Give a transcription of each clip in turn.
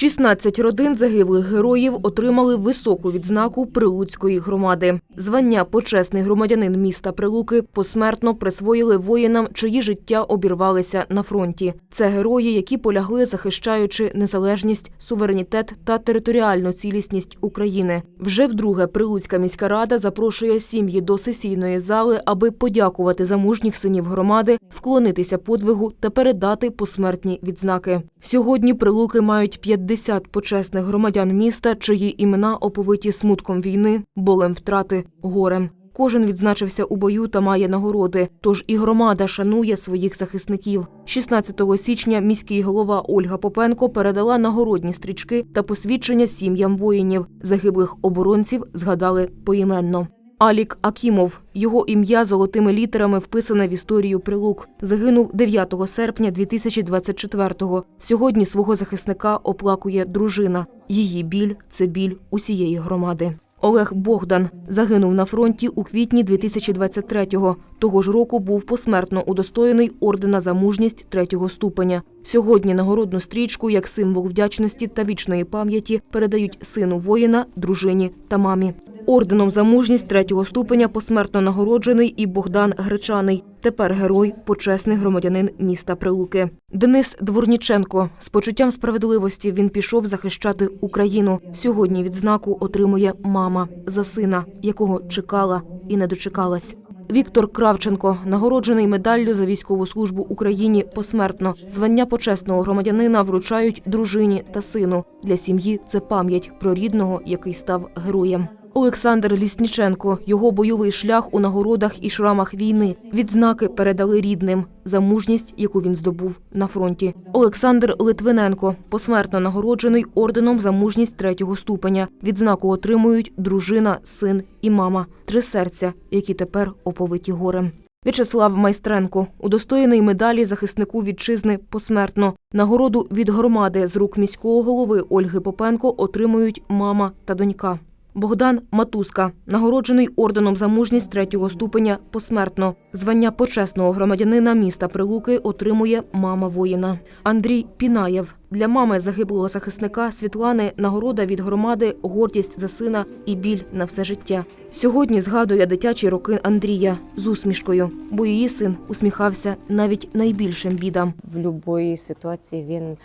16 родин загиблих героїв отримали високу відзнаку Прилуцької громади. Звання почесний громадянин міста Прилуки посмертно присвоїли воїнам, чиї життя обірвалися на фронті. Це герої, які полягли, захищаючи незалежність, суверенітет та територіальну цілісність України. Вже вдруге Прилуцька міська рада запрошує сім'ї до сесійної зали, аби подякувати за мужніх синів громади, вклонитися подвигу та передати посмертні відзнаки. Сьогодні Прилуки мають 50 почесних громадян міста, чиї імена оповиті смутком війни, болем втрати, горем. Кожен відзначився у бою та має нагороди. Тож і громада шанує своїх захисників. 16 січня міський голова Ольга Попенко передала нагородні стрічки та посвідчення сім'ям воїнів. Загиблих оборонців згадали поіменно. Алік Акімов. Його ім'я золотими літерами вписане в історію Прилук. Загинув 9 серпня 2024-го. Сьогодні свого захисника оплакує дружина. Її біль це біль усієї громади. Олег Богдан загинув на фронті у квітні 2023-го. Того ж року був посмертно удостоєний ордена за мужність третього ступеня. Сьогодні нагородну стрічку як символ вдячності та вічної пам'яті передають сину воїна, дружині та мамі. Орденом за мужність третього ступеня посмертно нагороджений і Богдан Гречаний. Тепер герой, почесний громадянин міста Прилуки. Денис Дворніченко. З почуттям справедливості він пішов захищати Україну. Сьогодні відзнаку отримує мама за сина, якого чекала і не дочекалась. Віктор Кравченко нагороджений медаллю за військову службу Україні посмертно. Звання почесного громадянина вручають дружині та сину. Для сім'ї це пам'ять про рідного, який став героєм. Олександр Лісніченко. Його бойовий шлях у нагородах і шрамах війни. Відзнаки передали рідним за мужність, яку він здобув на фронті. Олександр Литвиненко посмертно нагороджений орденом за мужність третього ступеня. Відзнаку отримують дружина, син і мама. Три серця, які тепер оповиті горем. В'ячеслав Майстренко удостоєний медалі захиснику вітчизни посмертно. Нагороду від громади з рук міського голови Ольги Попенко отримують мама та донька. Богдан Матуска нагороджений орденом за мужність третього ступеня посмертно. Звання почесного громадянина міста Прилуки отримує мама воїна. Андрій Пінаєв для мами загиблого захисника Світлани нагорода від громади, гордість за сина і біль на все життя. Сьогодні згадує дитячі роки Андрія з усмішкою, бо її син усміхався навіть найбільшим бідам. в будь-якій ситуації він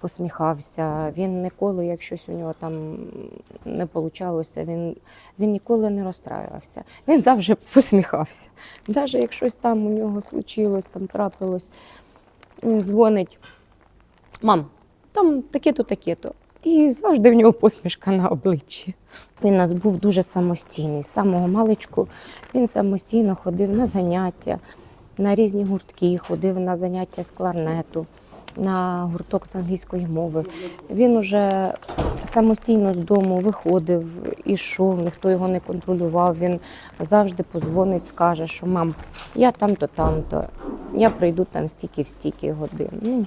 посміхався. Він ніколи, як щось у нього там не вийшло, він, він ніколи не розстраювався. Він завжди посміхався. Навіть як щось там у нього случилось, там трапилось, він дзвонить. Мам, там таке-то, таке-то. І завжди в нього посмішка на обличчі. Він у нас був дуже самостійний. З самого маличку він самостійно ходив на заняття, на різні гуртки, ходив на заняття з кларнету, на гурток з англійської мови. Він уже самостійно з дому виходив, ішов, ніхто його не контролював. Він завжди позвонить, скаже, що мам, я там-то, там-то, я прийду там стільки в стільки годин. Ну,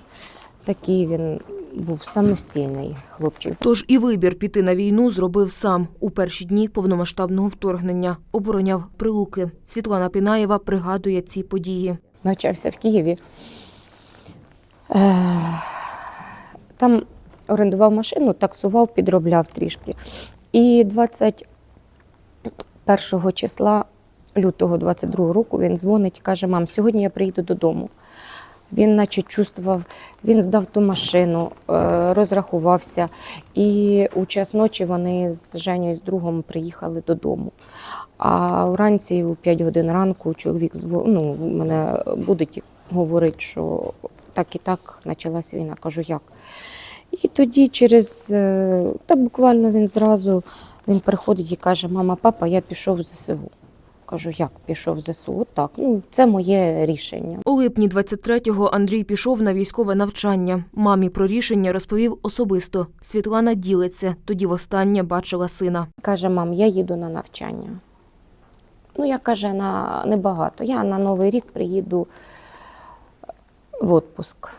такий він був самостійний хлопчик. Тож і вибір піти на війну зробив сам у перші дні повномасштабного вторгнення. Обороняв прилуки. Світлана Пінаєва пригадує ці події. навчався в Києві. Е, Там орендував машину, таксував, підробляв трішки. І 21 числа лютого 22 року він дзвонить і каже: мам, сьогодні я приїду додому. Він наче чувствував, він здав ту машину, е, розрахувався. І у час ночі вони з Женєю з другом приїхали додому. А вранці, у 5 годин ранку, чоловік ну, мене буде говорить, що так і так почалась війна. Кажу, як? І тоді через е, та буквально він зразу він приходить і каже: Мама, папа, я пішов в ЗСУ. Кажу, як пішов в ЗСУ? Так, ну це моє рішення. У липні 23-го Андрій пішов на військове навчання. Мамі про рішення розповів особисто. Світлана ділиться. Тоді востаннє бачила сина. Каже, мам, я їду на навчання. Ну, я каже, на небагато. Я на Новий рік приїду в відпуск.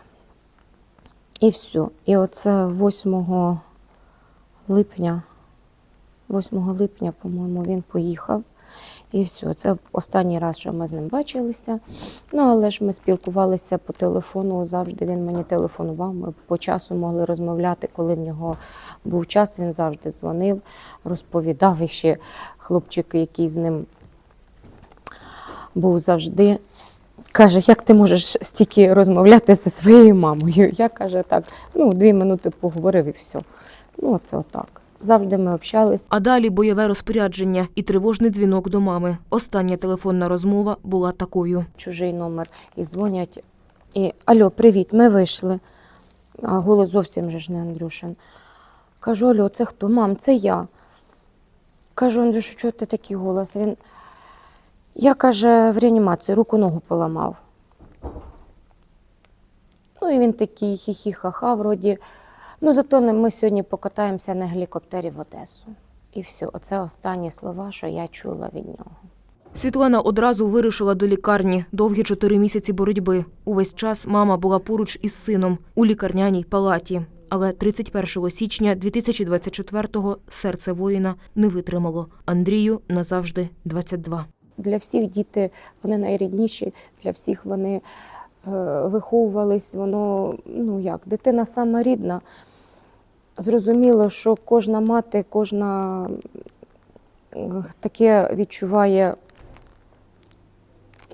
І все. І оце 8 липня, 8 липня, по-моєму, він поїхав. І все, це останній раз, що ми з ним бачилися. Ну, але ж ми спілкувалися по телефону. Завжди він мені телефонував. Ми по часу могли розмовляти, коли в нього був час. Він завжди дзвонив, розповідав І ще хлопчик, який з ним був завжди. Каже, як ти можеш стільки розмовляти зі своєю мамою? Я каже, так, ну, дві минути поговорив і все. Ну, це отак. Завжди ми общались. А далі бойове розпорядження і тривожний дзвінок до мами. Остання телефонна розмова була такою. чужий номер і дзвонять. І Алло, привіт, ми вийшли. А голос зовсім же ж не Андрюшин. Кажу, Алло, це хто? Мам, це я. Кажу, Андрюшу, чого ти такий голос? Він. Я каже, в реанімації руку ногу поламав. Ну і він такий хі-хі-ха-ха, вроді. Ну, зато ми сьогодні покатаємося на гелікоптері в Одесу. І все, оце останні слова, що я чула від нього. Світлана одразу вирушила до лікарні. Довгі чотири місяці боротьби. Увесь час мама була поруч із сином у лікарняній палаті. Але 31 січня 2024-го серце воїна не витримало. Андрію назавжди 22. Для всіх діти вони найрідніші, для всіх вони е, виховувались, воно, ну як, дитина сама рідна. Зрозуміло, що кожна мати, кожна е, таке відчуває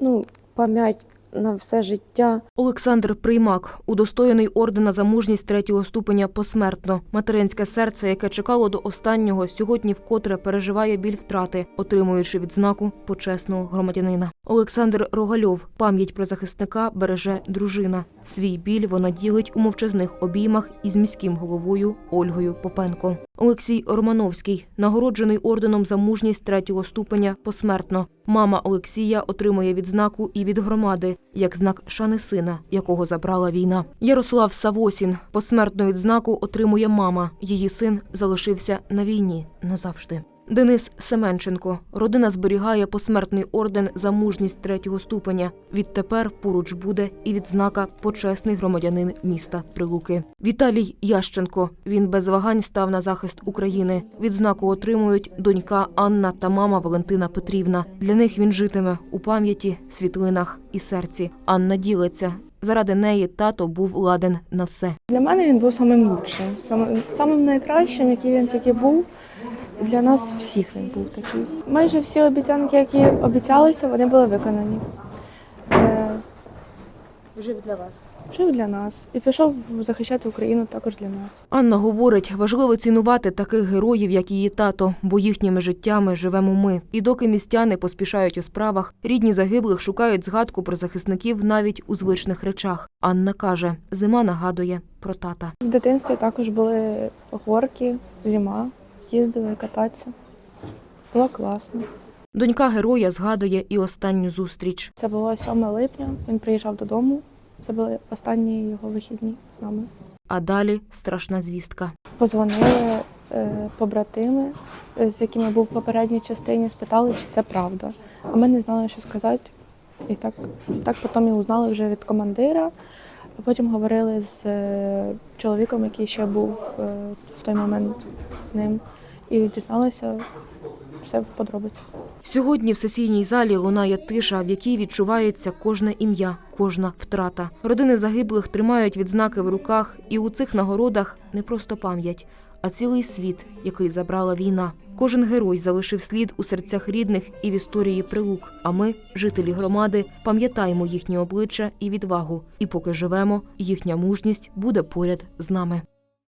ну, пам'ять на все життя. Олександр Приймак, удостоєний ордена за мужність третього ступеня посмертно. Материнське серце, яке чекало до останнього, сьогодні вкотре переживає біль втрати, отримуючи відзнаку почесного громадянина. Олександр Рогальов пам'ять про захисника береже дружина. Свій біль вона ділить у мовчазних обіймах із міським головою Ольгою Попенко. Олексій Романовський нагороджений орденом за мужність третього ступеня посмертно. Мама Олексія отримує відзнаку і від громади як знак шани сина, якого забрала війна. Ярослав Савосін посмертну відзнаку отримує мама. Її син залишився на війні назавжди. Денис Семенченко. Родина зберігає посмертний орден за мужність третього ступеня. Відтепер поруч буде і відзнака почесний громадянин міста Прилуки. Віталій Ященко. Він без вагань став на захист України. Відзнаку отримують донька Анна та мама Валентина Петрівна. Для них він житиме у пам'яті, світлинах і серці. Анна ділиться. Заради неї тато був ладен на все. Для мене він був самим лучшим, самим, найкращим, який він тільки був. Для нас всіх він був такий. Майже всі обіцянки, які обіцялися, вони були виконані. Е, Жив для вас. Жив для нас і пішов захищати Україну також для нас. Анна говорить, важливо цінувати таких героїв, як її тато, бо їхніми життями живемо ми. І доки містяни поспішають у справах, рідні загиблих шукають згадку про захисників навіть у звичних речах. Анна каже, зима нагадує про тата. В дитинстві також були горки, зима, їздили кататися. Було класно. Донька героя згадує і останню зустріч. Це було 7 липня. Він приїжджав додому. Це були останні його вихідні з нами. А далі страшна звістка. Позвонили е, побратими, е, з якими був в попередній частині, спитали, чи це правда. А ми не знали, що сказати. І так, так потім і узнали вже від командира. А потім говорили з е, чоловіком, який ще був в той момент з ним, і дізналися все в подробицях. Сьогодні в сесійній залі лунає тиша, в якій відчувається кожне ім'я, кожна втрата. Родини загиблих тримають відзнаки в руках, і у цих нагородах не просто пам'ять, а цілий світ, який забрала війна. Кожен герой залишив слід у серцях рідних і в історії прилук. А ми, жителі громади, пам'ятаємо їхні обличчя і відвагу. І поки живемо, їхня мужність буде поряд з нами.